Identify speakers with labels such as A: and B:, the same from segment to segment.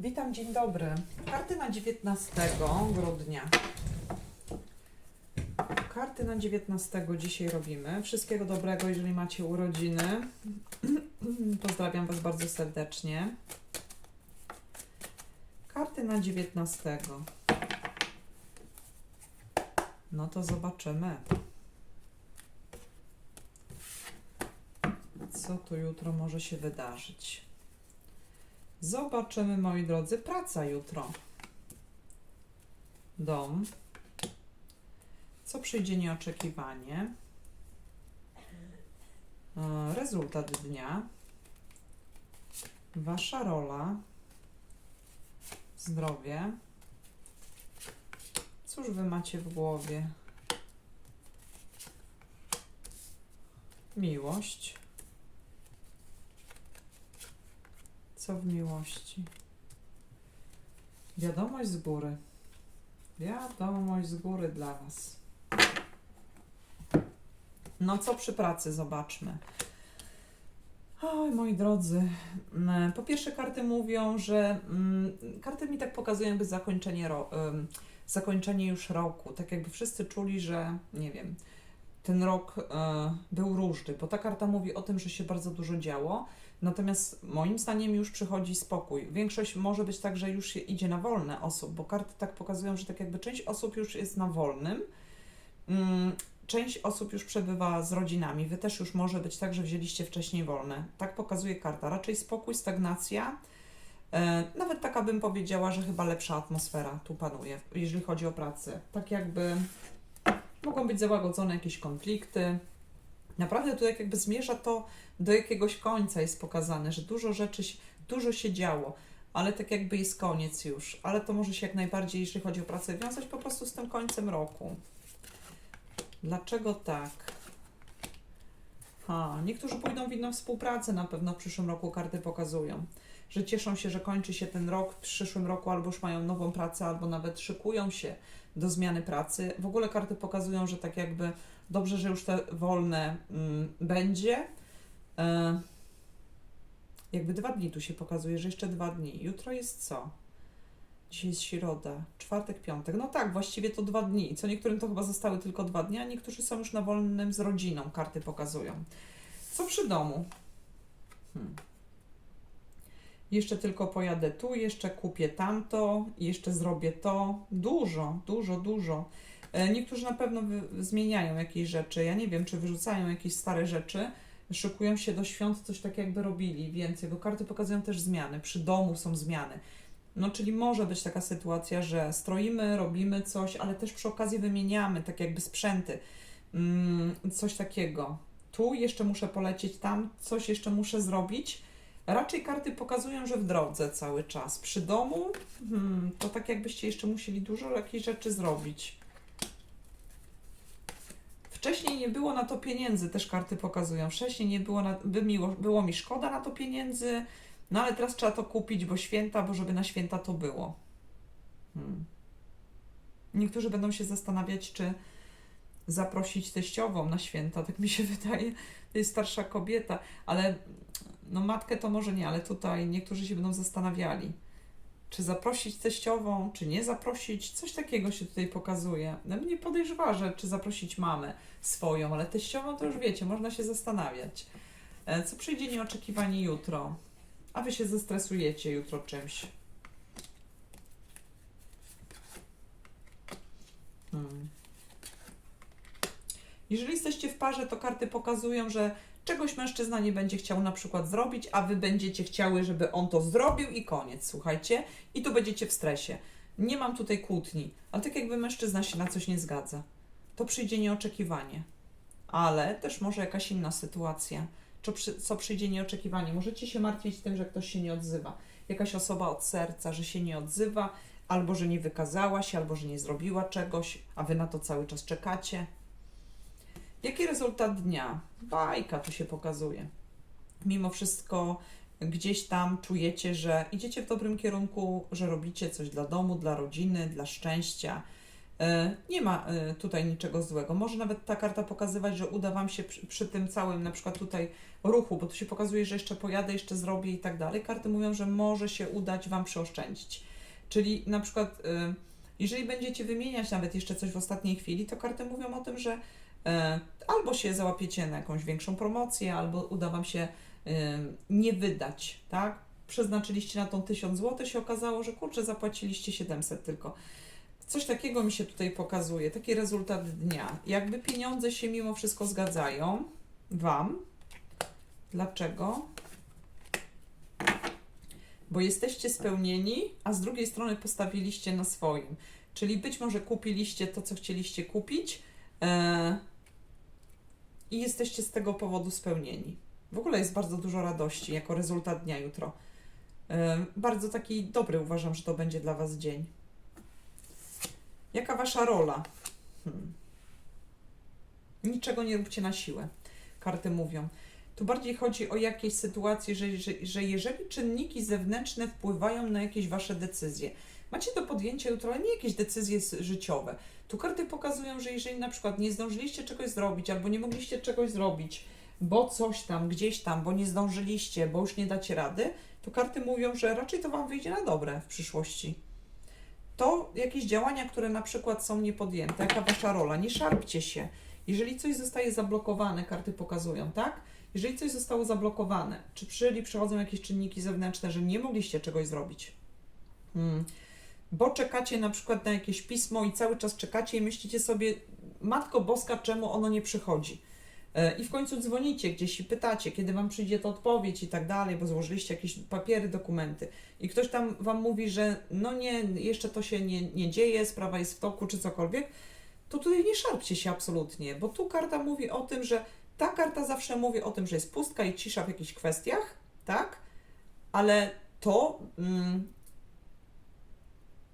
A: Witam, dzień dobry. Karty na 19 grudnia. Karty na 19 dzisiaj robimy. Wszystkiego dobrego, jeżeli macie urodziny. Pozdrawiam Was bardzo serdecznie. Karty na 19. No to zobaczymy. Co tu jutro może się wydarzyć? Zobaczymy, moi drodzy, praca jutro. Dom. Co przyjdzie nieoczekiwanie? E, Rezultat dnia. Wasza rola. Zdrowie. Cóż wy macie w głowie? Miłość. Co w miłości? Wiadomość z góry. Wiadomość z góry dla Was. No co przy pracy? Zobaczmy. Oj, moi drodzy. mm, Po pierwsze, karty mówią, że. mm, Karty mi tak pokazują, jakby zakończenie, ro, zakończenie już roku. Tak jakby wszyscy czuli, że nie wiem, ten rok e, był różny, bo ta karta mówi o tym, że się bardzo dużo działo. Natomiast moim zdaniem już przychodzi spokój. Większość może być tak, że już się idzie na wolne osób, bo karty tak pokazują, że tak jakby część osób już jest na wolnym. Mm, Część osób już przebywa z rodzinami. Wy też już może być tak, że wzięliście wcześniej wolne. Tak pokazuje karta. Raczej spokój, stagnacja. E, nawet taka bym powiedziała, że chyba lepsza atmosfera tu panuje, jeżeli chodzi o pracę. Tak jakby mogą być załagodzone jakieś konflikty. Naprawdę tu jak jakby zmierza to do jakiegoś końca jest pokazane, że dużo rzeczy, dużo się działo, ale tak jakby jest koniec już. Ale to może się jak najbardziej, jeżeli chodzi o pracę, wiązać po prostu z tym końcem roku. Dlaczego tak? Ha, niektórzy pójdą w inną współpracę na pewno w przyszłym roku, karty pokazują. Że cieszą się, że kończy się ten rok, w przyszłym roku albo już mają nową pracę, albo nawet szykują się do zmiany pracy. W ogóle karty pokazują, że tak jakby dobrze, że już te wolne mm, będzie. E, jakby dwa dni tu się pokazuje, że jeszcze dwa dni. Jutro jest co? Dzisiaj jest środa, czwartek, piątek. No tak, właściwie to dwa dni. Co niektórym to chyba zostały tylko dwa dni, a niektórzy są już na wolnym z rodziną, karty pokazują. Co przy domu? Hmm. Jeszcze tylko pojadę tu, jeszcze kupię tamto, jeszcze zrobię to. Dużo, dużo, dużo. E, Niektórzy na pewno zmieniają jakieś rzeczy. Ja nie wiem, czy wyrzucają jakieś stare rzeczy. Szykują się do świąt, coś tak jakby robili więcej, bo karty pokazują też zmiany. Przy domu są zmiany. No, czyli może być taka sytuacja, że stroimy, robimy coś, ale też przy okazji wymieniamy, tak jakby sprzęty. Mm, coś takiego. Tu jeszcze muszę polecieć, tam coś jeszcze muszę zrobić. Raczej karty pokazują, że w drodze cały czas. Przy domu hmm, to tak jakbyście jeszcze musieli dużo jakichś rzeczy zrobić. Wcześniej nie było na to pieniędzy, też karty pokazują. Wcześniej nie było, na, by miło, było mi szkoda na to pieniędzy, no ale teraz trzeba to kupić, bo święta, bo żeby na święta to było. Hmm. Niektórzy będą się zastanawiać, czy zaprosić teściową na święta, tak mi się wydaje. To jest starsza kobieta, ale no matkę to może nie, ale tutaj niektórzy się będą zastanawiali, czy zaprosić teściową, czy nie zaprosić. Coś takiego się tutaj pokazuje. No mnie podejrzewa, że czy zaprosić mamę swoją, ale teściową to już wiecie, można się zastanawiać. E, Co przyjdzie nieoczekiwanie jutro? A wy się zestresujecie jutro czymś. Hmm. Jeżeli jesteście w parze, to karty pokazują, że czegoś mężczyzna nie będzie chciał na przykład zrobić, a wy będziecie chciały, żeby on to zrobił i koniec, słuchajcie. I tu będziecie w stresie. Nie mam tutaj kłótni, ale tak jakby mężczyzna się na coś nie zgadza. To przyjdzie nieoczekiwanie. Ale też może jakaś inna sytuacja co, przy, co przyjdzie nieoczekiwanie. Możecie się martwić tym, że ktoś się nie odzywa. Jakaś osoba od serca, że się nie odzywa, albo że nie wykazała się, albo że nie zrobiła czegoś, a wy na to cały czas czekacie. Jaki rezultat dnia? Bajka tu się pokazuje. Mimo wszystko gdzieś tam czujecie, że idziecie w dobrym kierunku, że robicie coś dla domu, dla rodziny, dla szczęścia. E, Nie ma e, tutaj niczego złego. Może nawet ta karta pokazywać, że uda Wam się przy, przy tym całym, na przykład tutaj ruchu, bo tu się pokazuje, że jeszcze pojadę, jeszcze zrobię i tak dalej. Karty mówią, że może się udać Wam przeoszczędzić. Czyli na przykład, e, jeżeli będziecie wymieniać nawet jeszcze coś w ostatniej chwili, to karty mówią o tym, że albo się załapiecie na jakąś większą promocję, albo uda Wam się e, nie wydać, tak? Przeznaczyliście na tą 1000 zł, się okazało, że kurczę, zapłaciliście 700 tylko. Coś takiego mi się tutaj pokazuje, taki rezultat dnia. Jakby pieniądze się mimo wszystko zgadzają Wam. Dlaczego? Bo jesteście spełnieni, a z drugiej strony postawiliście na swoim. Czyli być może kupiliście to, co chcieliście kupić e, i jesteście z tego powodu spełnieni. W ogóle jest bardzo dużo radości jako rezultat dnia jutro. E, bardzo taki dobry uważam, że to będzie dla Was dzień. Jaka wasza rola? Hmm. Niczego nie róbcie na siłę. Karty mówią. Tu bardziej chodzi o jakieś sytuacje, że, że, że jeżeli czynniki zewnętrzne wpływają na jakieś wasze decyzje, macie do podjęcia jutro, ale nie jakieś decyzje życiowe. Tu karty pokazują, że jeżeli na przykład nie zdążyliście czegoś zrobić, albo nie mogliście czegoś zrobić, bo coś tam, gdzieś tam, bo nie zdążyliście, bo już nie dacie rady, to karty mówią, że raczej to wam wyjdzie na dobre w przyszłości to jakieś działania, które na przykład są niepodjęte, jaka wasza rola, nie szarpcie się. Jeżeli coś zostaje zablokowane, karty pokazują, tak? Jeżeli coś zostało zablokowane, czy przyjęli, przychodzą jakieś czynniki zewnętrzne, że nie mogliście czegoś zrobić, hmm. Bo czekacie na przykład na jakieś pismo i cały czas czekacie i myślicie sobie, Matko Boska, czemu ono nie przychodzi? E, I w końcu dzwonicie gdzieś i pytacie, kiedy wam przyjdzie to odpowiedź i tak dalej, bo złożyliście jakieś papiery, dokumenty. I ktoś tam wam mówi, że no nie, jeszcze to się nie, nie dzieje, sprawa jest w toku czy cokolwiek, to tutaj nie szarpcie się absolutnie, bo tu karta mówi o tym, że ta karta zawsze mówi o tym, że jest pustka i cisza w jakichś kwestiach, tak? Ale to.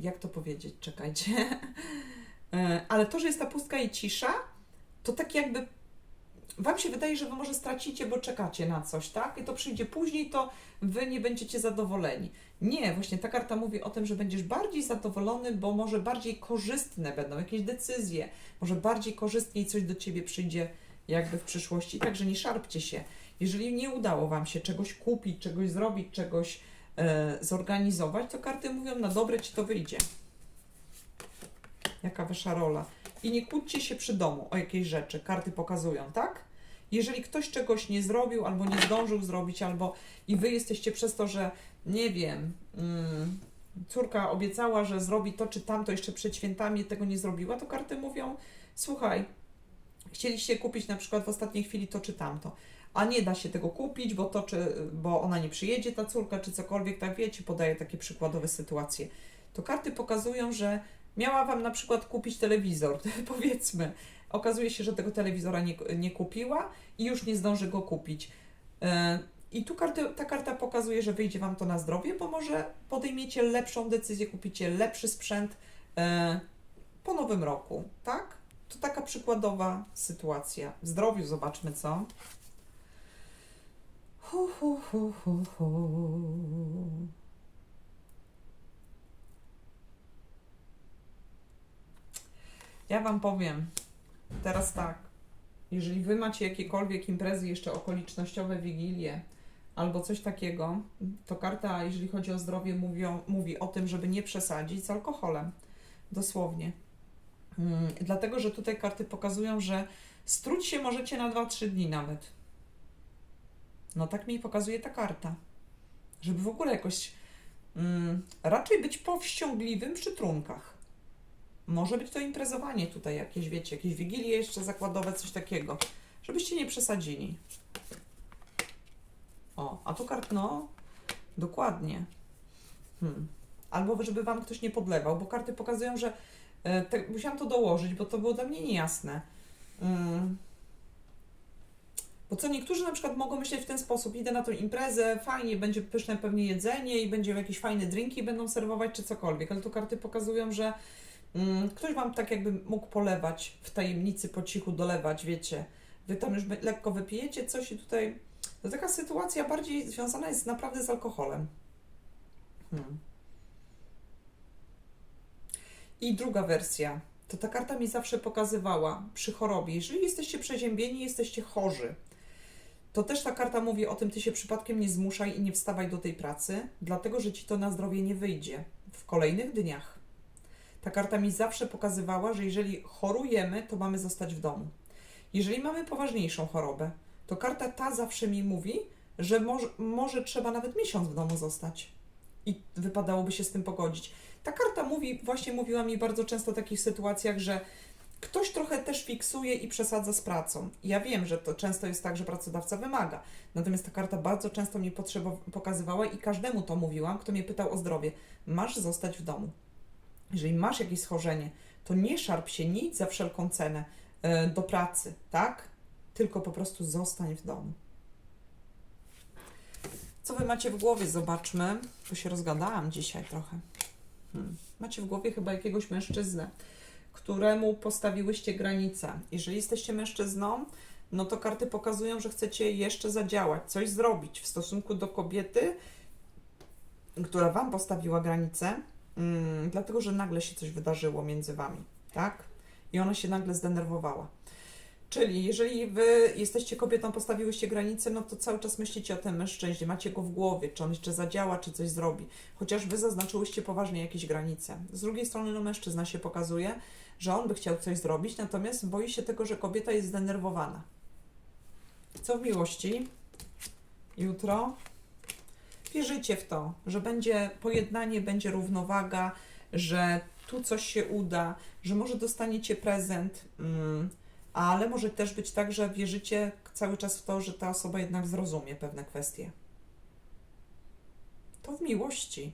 A: Jak to powiedzieć? Czekajcie. E, Ale to, że jest ta pustka i cisza, to tak jakby Wam się wydaje, że Wy może stracicie, bo czekacie na coś, tak? I to przyjdzie później, to Wy nie będziecie zadowoleni. Nie, właśnie ta karta mówi o tym, że będziesz bardziej zadowolony, bo może bardziej korzystne będą jakieś decyzje, może bardziej korzystniej coś do Ciebie przyjdzie jakby w przyszłości, także nie szarpcie się. Jeżeli nie udało Wam się czegoś kupić, czegoś zrobić, czegoś zorganizować, to karty mówią, na dobre Ci to wyjdzie. Jaka Wasza rola? I nie kłóćcie się przy domu o jakiejś rzeczy, karty pokazują, tak? Jeżeli ktoś czegoś nie zrobił, albo nie zdążył zrobić, albo i wy jesteście przez to, że nie wiem, mm, córka obiecała, że zrobi to czy tamto jeszcze przed świętami, tego nie zrobiła, to karty mówią: Słuchaj, chcieliście kupić na przykład w ostatniej chwili to czy tamto, a nie da się tego kupić, bo to czy, bo ona nie przyjedzie, ta córka, czy cokolwiek, tak wiecie, podaję takie przykładowe sytuacje. To karty pokazują, że miała wam na przykład kupić telewizor, powiedzmy. Okazuje się, że tego telewizora nie, nie kupiła i już nie zdąży go kupić. E, I tu karty, ta karta pokazuje, że wyjdzie wam to na zdrowie, bo może podejmiecie lepszą decyzję, kupicie lepszy sprzęt e, po nowym roku, tak? To taka przykładowa sytuacja. W zdrowiu zobaczmy co. Hu, hu, hu, hu, hu. Ja Wam powiem teraz tak. Jeżeli Wy macie jakiekolwiek imprezy jeszcze okolicznościowe, wigilie albo coś takiego, to karta, jeżeli chodzi o zdrowie, mówią, mówi o tym, żeby nie przesadzić z alkoholem. Dosłownie. Mm, dlatego, że tutaj karty pokazują, że struć się możecie na 2-3 dni nawet. No tak mi pokazuje ta karta. Żeby w ogóle jakoś mm, raczej być powściągliwym przy trunkach. Może być to imprezowanie tutaj jakieś, wiecie, jakieś wigilie jeszcze zakładowe, coś takiego. Żebyście nie przesadzili. O, a tu kart, no, dokładnie. Hmm. Albo żeby wam ktoś nie podlewał, bo karty pokazują, że e, te, musiałam to dołożyć, bo to było dla mnie niejasne. Mm. Bo co niektórzy na przykład mogą myśleć w ten sposób, idę na tą imprezę, fajnie, będzie pyszne pewnie jedzenie i będzie jakieś fajne drinki będą serwować czy cokolwiek, ale tu karty pokazują, że mm, ktoś wam tak jakby mógł polewać w tajemnicy po cichu dolewać, wiecie. Wy tam już lekko wypijecie coś i tutaj to taka sytuacja bardziej związana jest naprawdę z alkoholem. Hmm. I druga wersja. to ta karta mi zawsze pokazywała przy chorobie, jeżeli jesteście przeziębieni, jesteście chorzy, to też ta karta mówi o tym, ty się przypadkiem nie zmuszaj i nie wstawaj do tej pracy, dlatego że ci to na zdrowie nie wyjdzie w kolejnych dniach. Ta karta mi zawsze pokazywała, że jeżeli chorujemy, to mamy zostać w domu. Jeżeli mamy poważniejszą chorobę, to karta ta zawsze mi mówi, że może, może trzeba nawet miesiąc w domu zostać. I wypadałoby się z tym pogodzić. Ta karta mówi, właśnie mówiła mi bardzo często o takich sytuacjach, że ktoś trochę też fiksuje i przesadza z pracą. Ja wiem, że to często jest tak, że pracodawca wymaga. Natomiast ta karta bardzo często mi potrzeba, pokazywała i każdemu to mówiłam, kto mnie pytał o zdrowie. Masz zostać w domu. Jeżeli masz jakieś schorzenie, to nie szarp się, idź za wszelką cenę e, do pracy, tak? Tylko po prostu zostań w domu. Co wy macie w głowie? Zobaczmy. Bo się rozgadałam dzisiaj trochę. Hmm. Macie w głowie chyba jakiegoś mężczyznę, któremu postawiłyście granice. Jeżeli jesteście mężczyzną, no to karty pokazują, że chcecie jeszcze zadziałać, coś zrobić w stosunku do kobiety, która wam postawiła granicę, mm, dlatego że nagle się coś wydarzyło między wami, tak? I ona się nagle zdenerwowała. Czyli jeżeli wy jesteście kobietą, postawiłyście granicę, no to cały czas myślicie o tym mężczyźnie, macie go w głowie, czy on jeszcze zadziała, czy coś zrobi. Chociaż wy zaznaczyłyście poważnie jakieś granice. Z drugiej strony, no mężczyzna się pokazuje, że on by chciał coś zrobić, natomiast boi się tego, że kobieta jest zdenerwowana. Co w miłości? Jutro wierzycie w to, że będzie pojednanie, będzie równowaga, że tu coś się uda, że może dostaniecie prezent, mm, ale może też być tak, że wierzycie cały czas w to, że ta osoba jednak zrozumie pewne kwestie. To w miłości.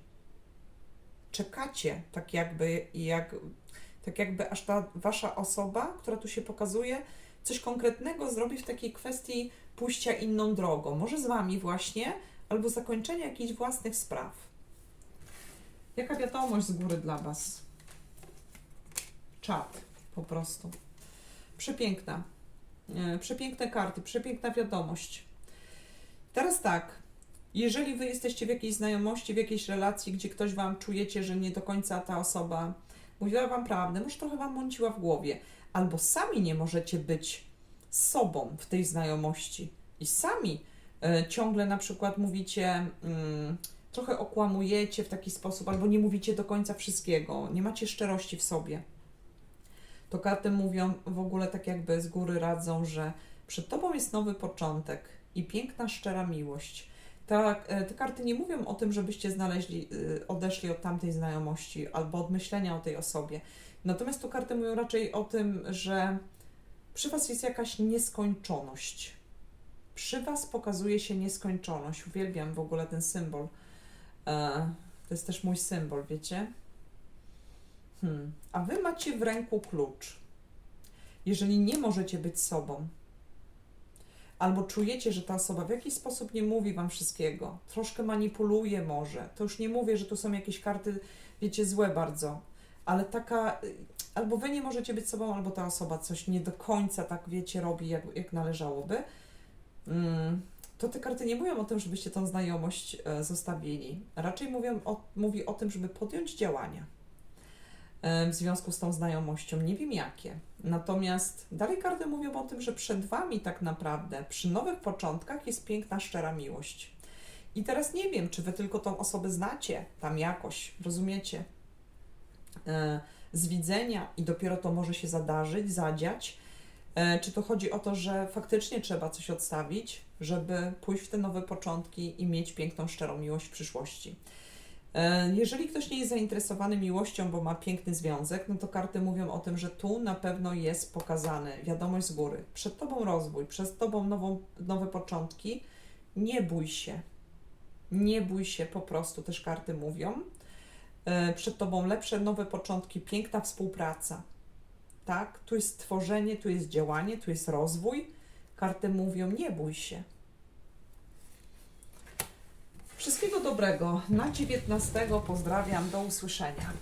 A: Czekacie, tak jakby, jak, tak jakby aż ta wasza osoba, która tu się pokazuje, coś konkretnego zrobi w takiej kwestii pójścia inną drogą. Może z wami właśnie, albo zakończenia jakichś własnych spraw. Jaka wiadomość z góry dla was? Czat, po prostu. Przepiękna. E, Przepiękne karty, przepiękna wiadomość. Teraz tak, jeżeli wy jesteście w jakiejś znajomości, w jakiejś relacji, gdzie ktoś wam czujecie, że nie do końca ta osoba mówiła wam prawdę, może trochę wam mąciła w głowie, albo sami nie możecie być sobą w tej znajomości i sami e, ciągle na przykład mówicie, mm, trochę okłamujecie w taki sposób, albo nie mówicie do końca wszystkiego, nie macie szczerości w sobie to karty mówią w ogóle tak jakby z góry radzą, że przed tobą jest nowy początek i piękna, szczera miłość. Ta, e, te karty nie mówią o tym, żebyście znaleźli, y, odeszli od tamtej znajomości albo od myślenia o tej osobie. Natomiast tu karty mówią raczej o tym, że przy Was jest jakaś nieskończoność. Przy Was pokazuje się nieskończoność. Uwielbiam w ogóle ten symbol. E, to jest też mój symbol, wiecie? Hmm. A wy macie w ręku klucz. Jeżeli nie możecie być sobą, albo czujecie, że ta osoba w jakiś sposób nie mówi wam wszystkiego, troszkę manipuluje może, to już nie mówię, że tu są jakieś karty, wiecie, złe bardzo, ale taka, albo wy nie możecie być sobą, albo ta osoba coś nie do końca tak, wiecie, robi, jak, jak należałoby, mm, to te karty nie mówią o tym, żebyście tą znajomość e, zostawili. Raczej mówią o, mówi o tym, żeby podjąć działania w związku z tą znajomością. Nie wiem jakie. Natomiast dalej karty mówią o tym, że przed Wami tak naprawdę przy nowych początkach jest piękna, szczera miłość. I teraz nie wiem, czy Wy tylko tą osobę znacie tam jakoś, rozumiecie? E, z widzenia i dopiero to może się zadarzyć, zadziać. E, czy to chodzi o to, że faktycznie trzeba coś odstawić, żeby pójść w te nowe początki i mieć piękną, szczerą miłość w przyszłości? E, jeżeli ktoś nie jest zainteresowany miłością, bo ma piękny związek, no to karty mówią o tym, że tu na pewno jest pokazany wiadomość z góry. Przed Tobą rozwój, przed Tobą nową, nowe początki. Nie bój się. Nie bój się, po prostu też karty mówią. E, przed Tobą lepsze, nowe początki, piękna współpraca. Tak? Tu jest tworzenie, tu jest działanie, tu jest rozwój. Karty mówią, nie bój się. Wszystkiego dobrego. Na 19 pozdrawiam. Do usłyszenia.